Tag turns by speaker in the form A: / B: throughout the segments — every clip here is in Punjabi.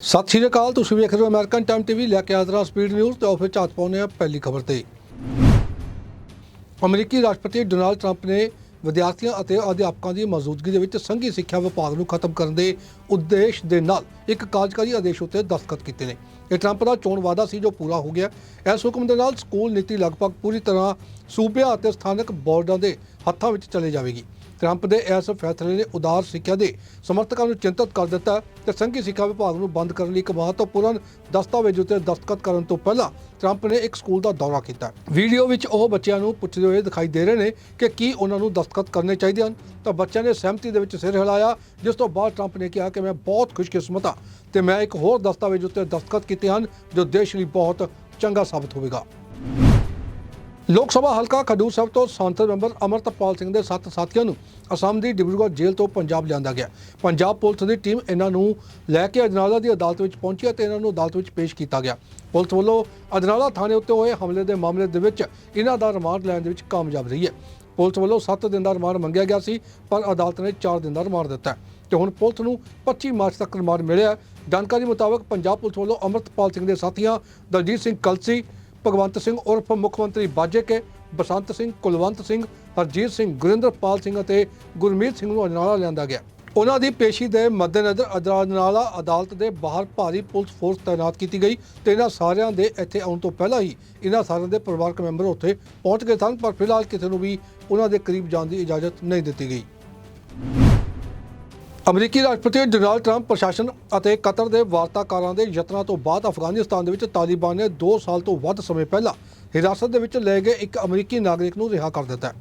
A: ਸਤਿ ਸ਼੍ਰੀ ਅਕਾਲ, ਤੁਸੀਂ ਵੇਖ ਰਹੇ ਹੋ ਅਮਰੀਕਨ ਟਾਈਮ ਟੀਵੀ ਲੈ ਕੇ ਆਦਰਾ ਸਪੀਡ ਨਿਊਜ਼ ਤੇ ਆਫਿਸ ਚਾਤ ਪਾਉਂਦੇ ਆ ਪਹਿਲੀ ਖਬਰ ਤੇ। ਅਮਰੀਕੀ ਰਾਸ਼ਟਰਪਤੀ ਡੋਨਾਲਡ ਟਰੰਪ ਨੇ ਵਿਦਿਆਰਥੀਆਂ ਅਤੇ ਅਧਿਆਪਕਾਂ ਦੀ ਮੌਜੂਦਗੀ ਦੇ ਵਿੱਚ ਸੰਘੀ ਸਿੱਖਿਆ ਵਿਭਾਗ ਨੂੰ ਖਤਮ ਕਰਨ ਦੇ ਉਦੇਸ਼ ਦੇ ਨਾਲ ਇੱਕ ਕਾਰਜਕਾਰੀ ਆਦੇਸ਼ ਉੱਤੇ ਦਸਤਖਤ ਕੀਤੇ ਨੇ। ਇਹ ਟਰੰਪ ਦਾ ਚੋਣ ਵਾਅਦਾ ਸੀ ਜੋ ਪੂਰਾ ਹੋ ਗਿਆ। ਇਸ ਹੁਕਮ ਦੇ ਨਾਲ ਸਕੂਲ ਨੀਤੀ ਲਗਭਗ ਪੂਰੀ ਤਰ੍ਹਾਂ ਸੂਬਿਆਂ ਅਤੇ ਸਥਾਨਕ ਬੋਰਡਾਂ ਦੇ ਹੱਥਾਂ ਵਿੱਚ ਚਲੇ ਜਾਵੇਗੀ। ਟਰੰਪ ਦੇ ਇਸ ਫੈਸਲੇ ਨੇ ਉਦਾਰ ਸਿੱਖਿਆ ਦੇ ਸਮਰਥਕਾਂ ਨੂੰ ਚਿੰਤਤ ਕਰ ਦਿੱਤਾ ਤੇ ਸੰਘੀ ਸਿੱਖਿਆ ਵਿਭਾਗ ਨੂੰ ਬੰਦ ਕਰਨ ਲਈ ਇੱਕ ਮਹੱਤਵਪੂਰਨ ਦਸਤਾਵੇਜ਼ ਉੱਤੇ ਦਸਤਖਤ ਕਰਨ ਤੋਂ ਪਹਿਲਾਂ ਟਰੰਪ ਨੇ ਇੱਕ ਸਕੂਲ ਦਾ ਦੌਰਾ ਕੀਤਾ। ਵੀਡੀਓ ਵਿੱਚ ਉਹ ਬੱਚਿਆਂ ਨੂੰ ਪੁੱਛਦੇ ਹੋਏ ਦਿਖਾਈ ਦੇ ਰਹੇ ਨੇ ਕਿ ਕੀ ਉਹਨਾਂ ਨੂੰ ਦਸਤਖਤ ਕਰਨੇ ਚਾਹੀਦੇ ਹਨ। ਤਾਂ ਬੱਚਿਆਂ ਨੇ ਸਹਿਮਤੀ ਦੇ ਵਿੱਚ ਸਿਰ ਹਿਲਾਇਆ, ਜਿਸ ਤੋਂ ਬਾਅਦ ਟਰੰਪ ਨੇ ਕਿਹਾ ਕਿ ਮੈਂ ਬਹੁਤ ਖੁਸ਼ਕਿਸਮਤ ਹਾਂ ਤੇ ਮੈਂ ਇੱਕ ਹੋਰ ਦਸਤਾਵੇਜ਼ ਉੱਤੇ ਦਸਤਖਤ ਕੀਤੇ ਹਨ ਜੋ ਦੇਸ਼ ਲਈ ਬਹੁਤ ਚੰਗਾ ਸਾਬਤ ਹੋਵੇਗਾ। ਲੋਕ ਸਭਾ ਹਲਕਾ ਖਡੂਰ ਸਾਹਿਬ ਤੋਂ ਸੰਸਦ ਮੈਂਬਰ ਅਮਰਤਪਾਲ ਸਿੰਘ ਦੇ ਸੱਤ ਸਾਥੀਆਂ ਨੂੰ ਅਸਾਮ ਦੀ ਡਿਬਰੂਗੜ੍ਹ ਜੇਲ੍ਹ ਤੋਂ ਪੰਜਾਬ ਲਿਆਂਦਾ ਗਿਆ। ਪੰਜਾਬ ਪੁਲਿਸ ਦੀ ਟੀਮ ਇਹਨਾਂ ਨੂੰ ਲੈ ਕੇ ਅਜਨਾਲਾ ਦੀ ਅਦਾਲਤ ਵਿੱਚ ਪਹੁੰਚੀ ਅਤੇ ਇਹਨਾਂ ਨੂੰ ਅਦਾਲਤ ਵਿੱਚ ਪੇਸ਼ ਕੀਤਾ ਗਿਆ। ਪੁਲਿਸ ਵੱਲੋਂ ਅਜਨਾਲਾ ਥਾਣੇ ਉੱਤੇ ਹੋਏ ਹਮਲੇ ਦੇ ਮਾਮਲੇ ਦੇ ਵਿੱਚ ਇਹਨਾਂ ਦਾ ਰਿਮਾਂਡ ਲੈਣ ਦੇ ਵਿੱਚ ਕਾਮਯਾਬ ਰਹੀ ਹੈ। ਪੁਲਿਸ ਵੱਲੋਂ 7 ਦਿਨ ਦਾ ਰਿਮਾਂਡ ਮੰਗਿਆ ਗਿਆ ਸੀ, ਪਰ ਅਦਾਲਤ ਨੇ 4 ਦਿਨ ਦਾ ਰਿਮਾਂਡ ਦਿੱਤਾ ਹੈ। ਤੇ ਹੁਣ ਪੁਲਿਸ ਨੂੰ 25 ਮਾਰਚ ਤੱਕ ਰਿਮਾਂਡ ਮਿਲਿਆ ਜਾਣਕਾਰੀ ਮੁਤਾਬਕ ਪੰਜਾਬ ਪੁਲਿਸ ਵੱਲੋਂ ਅਮਰਤਪਾਲ ਸਿੰਘ ਦੇ ਸਾਥੀਆਂ ਦਲਜੀਤ ਸਿੰਘ ਕਲਸੀ ਭਗਵੰਤ ਸਿੰਘ ਉਰਫ ਮੁੱਖ ਮੰਤਰੀ ਬਾਜੇ ਕੇ, ਬਸੰਤ ਸਿੰਘ, ਕੁਲਵੰਤ ਸਿੰਘ, ਹਰਜੀਤ ਸਿੰਘ, ਗੁਰਿੰਦਰਪਾਲ ਸਿੰਘ ਅਤੇ ਗੁਰਮੀਤ ਸਿੰਘ ਨੂੰ ਅਜਨਾਲਾ ਲਿਆਂਦਾ ਗਿਆ। ਉਹਨਾਂ ਦੀ ਪੇਸ਼ੀ ਦੇ ਮੱਦੇਨਜ਼ਰ ਅਜਨਾਲਾ ਅਦਾਲਤ ਦੇ ਬਾਹਰ ਭਾਰੀ ਪੁਲਿਸ ਫੋਰਸ ਤਾਇਨਾਤ ਕੀਤੀ ਗਈ ਤੇ ਇਹਨਾਂ ਸਾਰਿਆਂ ਦੇ ਇੱਥੇ ਆਉਣ ਤੋਂ ਪਹਿਲਾਂ ਹੀ ਇਹਨਾਂ ਸਾਰਿਆਂ ਦੇ ਪਰਿਵਾਰਕ ਮੈਂਬਰ ਉੱਥੇ ਪਹੁੰਚ ਗਏ ਸਨ, ਪਰ ਫਿਲਹਾਲ ਕਿਸੇ ਨੂੰ ਵੀ ਉਹਨਾਂ ਦੇ ਕਰੀਬ ਜਾਣ ਦੀ ਇਜਾਜ਼ਤ ਨਹੀਂ ਦਿੱਤੀ ਗਈ। ਅਮਰੀਕੀ ਰਾਸ਼ਟਰਪਤੀ ਡੋਨਾਲਡ ਟਰੰਪ ਪ੍ਰਸ਼ਾਸਨ ਅਤੇ ਕਤਰ ਦੇ ਵਾਰਤਾਕਾਰਾਂ ਦੇ ਯਤਨਾਂ ਤੋਂ ਬਾਅਦ ਅਫਗਾਨਿਸਤਾਨ ਦੇ ਵਿੱਚ ਤਾਲਿਬਾਨ ਨੇ 2 ਸਾਲ ਤੋਂ ਵੱਧ ਸਮੇਂ ਪਹਿਲਾਂ ਹਿਰਾਸਤ ਦੇ ਵਿੱਚ ਲਏ ਗਏ ਇੱਕ ਅਮਰੀਕੀ ਨਾਗਰਿਕ ਨੂੰ ਰਿਹਾ ਕਰ ਦਿੱਤਾ ਹੈ।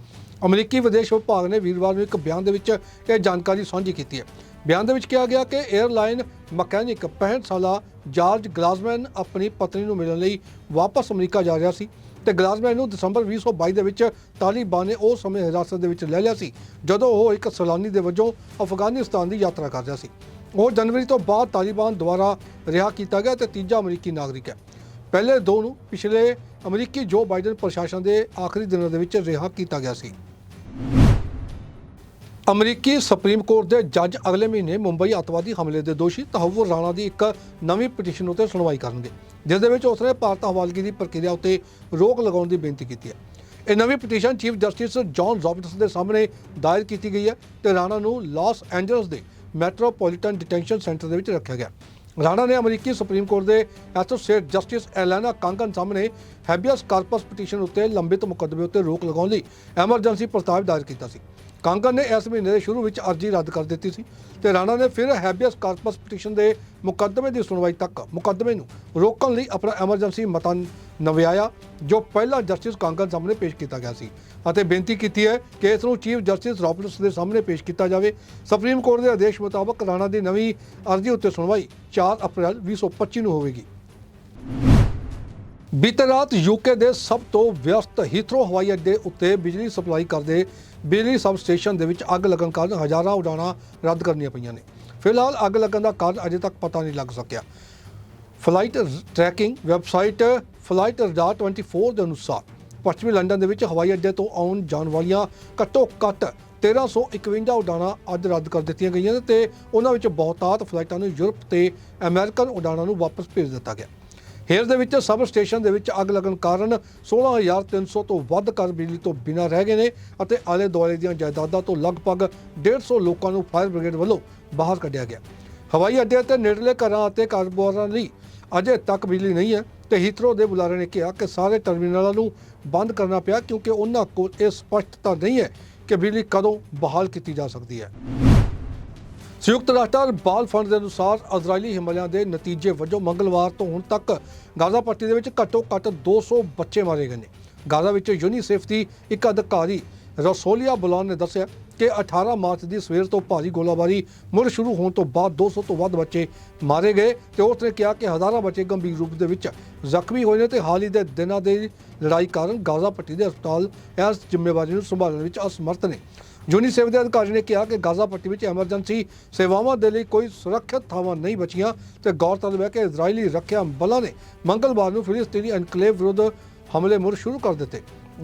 A: ਅਮਰੀਕੀ ਵਿਦੇਸ਼ ਵਿਭਾਗ ਨੇ ਵੀਰਵਾਰ ਨੂੰ ਇੱਕ ਬਿਆਨ ਦੇ ਵਿੱਚ ਇਹ ਜਾਣਕਾਰੀ ਸਾਂਝੀ ਕੀਤੀ ਹੈ। ਬਿਆਨ ਦੇ ਵਿੱਚ ਕਿਹਾ ਗਿਆ ਕਿ 에ਅਰਲਾਈਨ ਮਕੈਨਿਕ 65 ਸਾਲਾ ਜਾਰਜ ਗਲਾਸਮੈਨ ਆਪਣੀ ਪਤਨੀ ਨੂੰ ਮਿਲਣ ਲਈ ਵਾਪਸ ਅਮਰੀਕਾ ਜਾ ਰਿਹਾ ਸੀ। ਤੇ ਗਲਾਸਮੈਨ ਨੂੰ ਦਸੰਬਰ 2022 ਦੇ ਵਿੱਚ ਤਾਲਿਬਾਨ ਨੇ ਉਸ ਸਮੇਂ ਹਿਰਾਸਤ ਦੇ ਵਿੱਚ ਲੈ ਲਿਆ ਸੀ, ਜਦੋਂ ਉਹ ਇੱਕ ਸੈਲਾਨੀ ਦੇ ਵਜੋਂ ਅਫਗਾਨਿਸਤਾਨ ਦੀ ਯਾਤਰਾ ਕਰ ਰਿਹਾ ਸੀ। ਉਹ ਜਨਵਰੀ ਤੋਂ ਬਾਅਦ ਤਾਲਿਬਾਨ ਦੁਆਰਾ ਰਿਹਾ ਕੀਤਾ ਗਿਆ ਤੇ ਤੀਜਾ ਅਮਰੀਕੀ ਨਾਗਰਿਕ ਹੈ। ਪਹਿਲੇ ਦੋ ਨੂੰ ਪਿਛਲੇ ਅਮਰੀਕੀ ਜੋ ਬਾਈਡਨ ਪ੍ਰਸ਼ਾਸਨ ਦੇ ਆਖਰੀ ਦਿਨਾਂ ਦੇ ਵਿੱਚ ਰਿਹਾ ਕੀਤਾ ਗਿਆ ਸੀ। ਅਮਰੀਕੀ ਸੁਪਰੀਮ ਕੋਰਟ ਦੇ ਜੱਜ ਅਗਲੇ ਮਹੀਨੇ ਮੁੰਬਈ ਅੱਤਵਾਦੀ ਹਮਲੇ ਦੇ ਦੋਸ਼ੀ ਤਹਵੁਰ ਰਾਣਾ ਦੀ ਇੱਕ ਨਵੀਂ ਪਟੀਸ਼ਨ ਉੱਤੇ ਸੁਣਵਾਈ ਕਰਨਗੇ, ਜਿਸ ਦੇ ਵਿੱਚ ਉਸਨੇ ਭਾਰਤ ਹਵਾਲਗੀ ਦੀ ਪ੍ਰਕਿਰਿਆ ਉੱਤੇ ਰੋਕ ਲਗਾਉਣ ਦੀ ਬੇਨਤੀ ਕੀਤੀ ਹੈ। ਇਹ ਨਵੀਂ petition chief justice John Roberts ਦੇ ਸਾਹਮਣੇ ਦਾਇਰ ਕੀਤੀ ਗਈ ਹੈ ਤੇ ਰਾਣਾ ਨੂੰ ਲਾਸ ਐਂਜਲਸ ਦੇ ਮੈਟਰੋਪੋਲੀਟਨ ਡਿਟੈਂਸ਼ਨ ਸੈਂਟਰ ਦੇ ਵਿੱਚ ਰੱਖਿਆ ਗਿਆ। ਰਾਣਾ ਨੇ ਅਮਰੀਕੀ ਸੁਪਰੀਮ ਕੋਰਟ ਦੇ ਐਸੋਸੀਏਟ ਜਸਟਿਸ ਐਲਾਨਾ ਕਾਂਗਨ ਸਾਹਮਣੇ ਹੈਬੀਅਸ ਕਾਰਪਸ ਪਟੀਸ਼ਨ ਉੱਤੇ ਲੰਬਿਤ ਮੁਕੱਦਮੇ ਉੱਤੇ ਰੋਕ ਲਗਾਉਣ ਲਈ ਐਮਰਜੈਂਸੀ ਪ੍ਰਸਤਾਵ ਦਾਇਰ ਕੀਤਾ ਸੀ। ਕਾਂਗਨ ਨੇ ਇਸ ਮਹੀਨੇ ਦੇ ਸ਼ੁਰੂ ਵਿੱਚ ਅਰਜ਼ੀ ਰੱਦ ਕਰ ਦਿੱਤੀ ਸੀ ਤੇ ਰਾਣਾ ਨੇ ਫਿਰ ਹੈਬੀਅਸ ਕਾਰਪਸ ਪਟੀਸ਼ਨ ਦੇ ਮੁਕੱਦਮੇ ਦੀ ਸੁਣਵਾਈ ਤੱਕ ਮੁਕੱਦਮੇ ਨੂੰ ਰੋਕਣ ਲਈ ਆਪਣਾ ਐਮਰਜੈਂਸੀ ਮਤਾ ਨਵਿਆਇਆ, ਜੋ ਪਹਿਲਾਂ ਜਸਟਿਸ ਕਾਂਗਨ ਸਾਹਮਣੇ ਪੇਸ਼ ਕੀਤਾ ਗਿਆ ਸੀ। ਅਤੇ ਬੇਨਤੀ ਕੀਤੀ ਹੈ ਕਿ ਇਸ ਨੂੰ ਚੀਫ ਜਸਟਿਸ ਰਾਬਰਟਸ ਦੇ ਸਾਹਮਣੇ ਪੇਸ਼ ਕੀਤਾ ਜਾਵੇ। ਸੁਪਰੀਮ ਕੋਰਟ ਦੇ ਆਦੇਸ਼ ਮੁਤਾਬਕ ਰਾਣਾ ਦੀ ਨਵੀਂ ਅਰਜ਼ੀ ਉੱਤੇ ਸੁਣਵਾਈ 4 ਅਪ੍ਰੈਲ 2025 ਨੂੰ ਹੋਵੇਗੀ। ਬੀਤੇ ਰਾਤ ਯੂਕੇ ਦੇ ਸਭ ਤੋਂ ਵਿਅਸਤ ਹੀਥਰੋ ਹਵਾਈ ਅੱਡੇ ਉੱਤੇ ਬਿਜਲੀ ਸਪਲਾਈ ਕਰਦੇ ਬਿਜਲੀ ਸਬ ਸਟੇਸ਼ਨ ਦੇ ਵਿੱਚ ਅੱਗ ਲੱਗਣ ਕਾਰਨ ਹਜ਼ਾਰਾਂ ਉਡਾਣਾਂ ਰੱਦ ਕਰਨੀਆਂ ਪਈਆਂ ਨੇ। ਫਿਲਹਾਲ ਅੱਗ ਲੱਗਣ ਦਾ ਕਾਰਨ ਅਜੇ ਤੱਕ ਪਤਾ ਨਹੀਂ ਲੱਗ ਸਕਿਆ। Flight tracking website flight radar 24 ਦੇ ਅਨੁਸਾਰ ਪੱਛਮੀ ਲੰਡਨ ਦੇ ਵਿੱਚ ਹਵਾਈ ਅੱਡੇ ਤੋਂ ਆਉਣ ਜਾਣ ਵਾਲੀਆਂ ਘੱਟੋ ਘੱਟ 1351 ਉਡਾਣਾਂ ਅੱਜ ਰੱਦ ਕਰ ਦਿੱਤੀਆਂ ਗਈਆਂ ਨੇ ਤੇ ਉਹਨਾਂ ਵਿੱਚ ਬਹੁਤਾਤ ਫਲਾਈਟਾਂ ਨੂੰ ਯੂਰਪ ਤੇ ਅਮਰੀਕਨ ਉਡਾਣਾਂ ਨੂੰ ਵਾਪਸ ਭੇਜ ਦਿੱਤਾ ਗਿਆ। ਹੇਰ ਦੇ ਵਿੱਚ ਸਬ ਸਟੇਸ਼ਨ ਦੇ ਵਿੱਚ ਅੱਗ ਲੱਗਣ ਕਾਰਨ 16300 ਤੋਂ ਵੱਧ ਘਰ ਬਿਜਲੀ ਤੋਂ ਬਿਨਾਂ ਰਹਿ ਗਏ ਨੇ ਅਤੇ ਆਲੇ ਦੁਆਲੇ ਦੀਆਂ ਜਾਇਦਾਦਾਂ ਤੋਂ ਲਗਭਗ 150 ਲੋਕਾਂ ਨੂੰ ਫਾਇਰ ਬ੍ਰਿਗੇਡ ਵੱਲੋਂ ਬਾਹਰ ਕੱਢਿਆ ਗਿਆ। ਹਵਾਈ ਅੱਡੇ ਤੇ ਨੇੜਲੇ ਘਰਾਂ ਅਤੇ ਕਾਰੋਬਾਰਾਂ ਲਈ ਅਜੇ ਤੱਕ ਬਿਜਲੀ ਨਹੀਂ ਹੈ ਤੇ ਹੀਥਰੋ ਦੇ ਬੁਲਾਰੇ ਨੇ ਕਿਹਾ ਕਿ ਸਾਰੇ ਟਰਮੀਨਲਾਂ ਨੂੰ ਬੰਦ ਕਰਨਾ ਪਿਆ ਕਿਉਂਕਿ ਉਹਨਾਂ ਕੋਲ ਇਹ ਸਪਸ਼ਟਤਾ ਨਹੀਂ ਹੈ ਕਿ ਬਿਜਲੀ ਕਦੋਂ ਬਹਾਲ ਕੀਤੀ ਜਾ ਸਕਦੀ ਹੈ। ਸੰਯੁਕਤ ਰਾਸ਼ਟਰ ਬਾਲ ਫੰਡ ਦੇ ਅਨੁਸਾਰ ਇਜ਼ਰਾਈਲੀ ਹਮਲਿਆਂ ਦੇ ਨਤੀਜੇ ਵਜੋਂ ਮੰਗਲਵਾਰ ਤੋਂ ਹੁਣ ਤੱਕ ਗਾਜ਼ਾ ਪੱਟੀ ਦੇ ਵਿੱਚ ਘੱਟੋ ਘੱਟ 200 ਬੱਚੇ ਮਾਰੇ ਗਏ ਨੇ। ਗਾਜ਼ਾ ਵਿੱਚ ਯੂਨੀਸੇਫ ਦੀ ਇੱਕ ਅਧਿਕਾਰੀ ਰਸੋਲੀਆ ਬੁਲਾਨ ਨੇ ਦੱਸਿਆ ਕਿ 18 ਮਾਰਚ ਦੀ ਸਵੇਰ ਤੋਂ ਭਾਰੀ ਗੋਲਾਬਾਰੀ ਮੁੜ ਸ਼ੁਰੂ ਹੋਣ ਤੋਂ ਬਾਅਦ 200 ਤੋਂ ਵੱਧ ਬੱਚੇ ਮਾਰੇ ਗਏ ਤੇ ਉਸ ਨੇ ਕਿਹਾ ਕਿ ਹਜ਼ਾਰਾਂ ਬੱਚੇ ਗੰਭੀਰ ਰੂਪ ਦੇ ਵਿੱਚ ਜ਼ਖਮੀ ਹੋਏ ਨੇ ਤੇ ਹਾਲ ਹੀ ਦੇ ਦਿਨਾਂ ਦੇ ਲੜਾਈ ਕਾਰਨ ਗਾਜ਼ਾ ਪੱਟੀ ਦੇ ਹਸਪਤਾਲ ਇਸ ਜ਼ਿੰਮੇਵਾਰੀ ਨੂੰ ਸੰਭਾਲਣ ਵਿੱਚ ਅਸਮਰਥ ਨੇ। ਯੂਨੀਸੇਫ ਦੇ ਅਧਿਕਾਰੀ ਨੇ ਕਿਹਾ ਕਿ ਗਾਜ਼ਾ ਪੱਟੀ ਵਿੱਚ ਐਮਰਜੈਂਸੀ ਸੇਵਾਵਾਂ ਦੇ ਲਈ ਕੋਈ ਸੁਰੱਖਿਅਤ ਥਾਵਾਂ ਨਹੀਂ ਬਚੀਆਂ ਤੇ ਗੌਰਤਲਬ ਹੈ ਕਿ ਇਜ਼ਰਾਈਲੀ ਰੱਖਿਆ ਬਲਾਂ ਨੇ ਮੰਗਲਵਾਰ ਨੂੰ ਫਿਲਿਸਤੀਨੀ ਐਨਕਲੇਵ ਵਿਰੁੱਧ ਹਮਲੇ ਮੁੜ ਸ਼ੁਰੂ ਕਰ ਦਿੱਤੇ।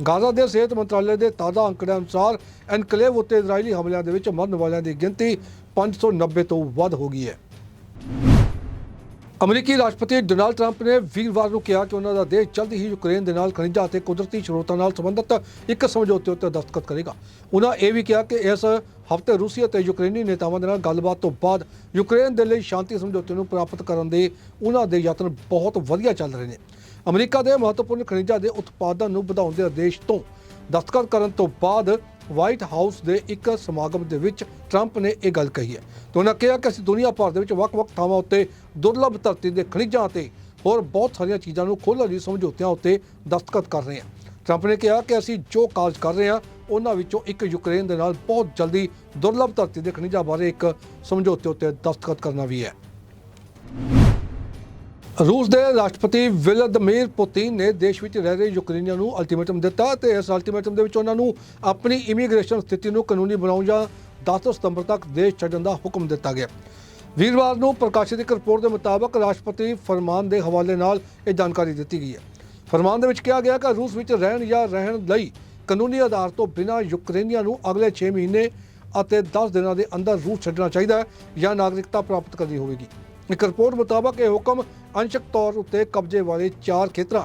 A: ਗਾਜ਼ਾ ਦੇ ਸਿਹਤ ਮੰਤਰਾਲੇ ਦੇ ਤਾਜ਼ਾ ਅੰਕੜਿਆਂ ਅਨੁਸਾਰ ਐਨਕਲੇਵ ਉੱਤੇ ਇਜ਼ਰਾਈਲੀ ਹਮਲਿਆਂ ਦੇ ਵਿੱਚ ਮਰਨ ਵਾਲਿਆਂ ਦੀ ਗਿਣਤੀ 590 ਤੋਂ ਵੱਧ ਹੋ ਗਈ ਹੈ। ਅਮਰੀਕੀ ਰਾਸ਼ਟਰਪਤੀ ਡੋਨਾਲਡ ਟਰੰਪ ਨੇ ਵੀਰਵਾਰ ਨੂੰ ਕਿਹਾ ਕਿ ਉਹਨਾਂ ਦਾ ਦੇਸ਼ ਜਲਦ ਹੀ ਯੂਕਰੇਨ ਦੇ ਨਾਲ ਖਣਿਜਾਂ ਅਤੇ ਕੁਦਰਤੀ ਸਰੋਤਾਂ ਨਾਲ ਸੰਬੰਧਿਤ ਇੱਕ ਸਮਝੌਤੇ ਉੱਤੇ ਦਸਤਖਤ ਕਰੇਗਾ। ਉਹਨਾਂ ਇਹ ਵੀ ਕਿਹਾ ਕਿ ਇਸ ਹਫ਼ਤੇ ਰੂਸੀ ਅਤੇ ਯੂਕਰੇਨੀ ਨੇਤਾਵਾਂ ਦੇ ਨਾਲ ਗੱਲਬਾਤ ਤੋਂ ਬਾਅਦ ਯੂਕਰੇਨ ਦੇ ਲਈ ਸ਼ਾਂਤੀ ਸਮਝੌਤੇ ਨੂੰ ਪ੍ਰਾਪਤ ਕਰਨ ਦੇ ਉਹਨਾਂ ਦੇ ਯਤਨ ਬਹੁਤ ਵਧੀਆ ਚੱਲ ਰਹੇ ਨੇ। ਅਮਰੀਕਾ ਦੇ ਮਹੱਤਵਪੂਰਨ ਖਣਿਜਾਂ ਦੇ ਉਤਪਾਦਨ ਨੂੰ ਵਧਾਉਣ ਦੇ ਆਦੇਸ਼ ਤੋਂ ਦਸਤਖਤ ਕਰਨ ਤੋਂ ਬਾਅਦ ਵਾਈਟ ਹਾਊਸ ਦੇ ਇੱਕ ਸਮਾਗਮ ਦੇ ਵਿੱਚ ਟਰੰਪ ਨੇ ਇਹ ਗੱਲ ਕਹੀ ਹੈ। ਤੇ ਉਹਨਾਂ ਕਿਹਾ ਕਿ ਅਸੀਂ ਦੁਨੀਆ ਭਰ ਦੇ ਵਿੱਚ ਵੱਖ-ਵੱਖ ਥਾਵਾਂ ਉੱਤੇ ਦੁਰਲੱਭ ਧਰਤੀ ਦੇ ਖਣਿਜਾਂ ਅਤੇ ਹੋਰ ਬਹੁਤ ਸਾਰੀਆਂ ਚੀਜ਼ਾਂ ਨੂੰ ਖੋਲ੍ਹਣ ਲਈ ਸਮਝੌਤਿਆਂ ਉੱਤੇ ਦਸਤਖਤ ਕਰ ਰਹੇ ਹਾਂ। ਟਰੰਪ ਨੇ ਕਿਹਾ ਕਿ ਅਸੀਂ ਜੋ ਕਾਰਜ ਕਰ ਰਹੇ ਹਾਂ, ਉਹਨਾਂ ਵਿੱਚੋਂ ਇੱਕ ਯੂਕਰੇਨ ਦੇ ਨਾਲ ਬਹੁਤ ਜਲਦੀ ਦੁਰਲੱਭ ਧਰਤੀ ਦੇ ਖਣਿਜਾਂ ਬਾਰੇ ਇੱਕ ਸਮਝੌਤੇ ਉੱਤੇ ਦਸਤਖਤ ਕਰਨਾ ਵੀ ਹੈ। ਰੂਸ ਦੇ ਰਾਸ਼ਟਰਪਤੀ ਵਲਾਦੀਮੀਰ ਪੁਤਿਨ ਨੇ ਦੇਸ਼ ਵਿੱਚ ਰਹਿ ਰਹੇ ਯੂਕਰੇਨੀਆਂ ਨੂੰ ਅਲਟੀਮੇਟਮ ਦਿੱਤਾ ਤੇ ਇਸ ਅਲਟੀਮੇਟਮ ਦੇ ਵਿੱਚ ਉਹਨਾਂ ਨੂੰ ਆਪਣੀ ਇਮੀਗ੍ਰੇਸ਼ਨ ਸਥਿਤੀ ਨੂੰ ਕਾਨੂੰਨੀ ਬਣਾਉਣ ਜਾਂ 10 ਸਤੰਬਰ ਤੱਕ ਦੇਸ਼ ਛੱਡਣ ਦਾ ਹੁਕਮ ਦਿੱਤਾ ਗਿਆ। ਵੀਰਵਾਰ ਨੂੰ ਪ੍ਰਕਾਸ਼ਿਤ ਇੱਕ ਰਿਪੋਰਟ ਦੇ ਮੁਤਾਬਕ ਰਾਸ਼ਟਰਪਤੀ ਫਰਮਾਨ ਦੇ ਹਵਾਲੇ ਨਾਲ ਇਹ ਜਾਣਕਾਰੀ ਦਿੱਤੀ ਗਈ ਹੈ। ਫਰਮਾਨ ਦੇ ਵਿੱਚ ਕਿਹਾ ਗਿਆ ਕਿ ਰੂਸ ਵਿੱਚ ਰਹਿਣ ਜਾਂ ਰਹਿਣ ਲਈ ਕਾਨੂੰਨੀ ਆਧਾਰ ਤੋਂ ਬਿਨਾਂ ਯੂਕਰੇਨੀਆਂ ਨੂੰ ਅਗਲੇ 6 ਮਹੀਨੇ ਅਤੇ 10 ਦਿਨਾਂ ਦੇ ਅੰਦਰ ਰੂਸ ਛੱਡਣਾ ਚਾਹੀਦਾ ਹੈ ਜਾਂ ਨਾਗਰਿਕਤਾ ਪ੍ਰਾਪਤ ਕਰਨੀ ਹੋਵੇਗੀ। ਇੱਕ ਰਿਪੋਰਟ ਮੁਤਾਬਕ ਇਹ ਹੁਕਮ ਅੰਸ਼ਕ ਤੌਰ ਉੱਤੇ ਕਬਜ਼ੇ ਵਾਲੇ ਚਾਰ ਖੇਤਰਾਂ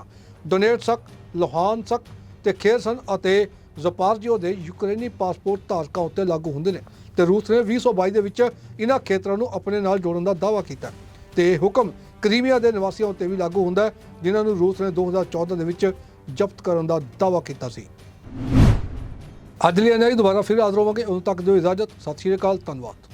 A: ਡੋਨੇਟਸਕ ਲੋਹਾਨਸਕ ਤੇ ਖੇਰਸਨ ਅਤੇ ਜ਼ਪਾਰਜੀਓ ਦੇ ਯੂਕਰੇਨੀ ਪਾਸਪੋਰਟ ਧਾਰਕਾਂ ਉੱਤੇ ਲਾਗੂ ਹੁੰਦੇ ਨੇ ਤੇ ਰੂਸ ਨੇ 2022 ਦੇ ਵਿੱਚ ਇਹਨਾਂ ਖੇਤਰਾਂ ਨੂੰ ਆਪਣੇ ਨਾਲ ਜੋੜਨ ਦਾ ਦਾਅਵਾ ਕੀਤਾ। ਤੇ ਇਹ ਹੁਕਮ ਕ੍ਰੀਮੀਆ ਦੇ ਨਿਵਾਸੀਆਂ ਉੱਤੇ ਵੀ ਲਾਗੂ ਹੁੰਦਾ ਹੈ, ਜਿਨ੍ਹਾਂ ਨੂੰ ਰੂਸ ਨੇ 2014 ਦੇ ਵਿੱਚ ਜ਼ਬਤ ਕਰਨ ਦਾ ਦਾਅਵਾ ਕੀਤਾ ਸੀ। ਅੱਜ ਲਈ ਇੰਨਾ ਦੁਬਾਰਾ ਫਿਰ ਹਾਜ਼ਰ ਹੋਵਾਂਗੇ। ਉਦੋਂ ਤੱਕ ਦਿਓ ਇਜਾਜ਼ਤ। ਸਤਿ ਸ਼੍ਰੀ ਅਕਾਲ। ਧੰਨਵਾਦ।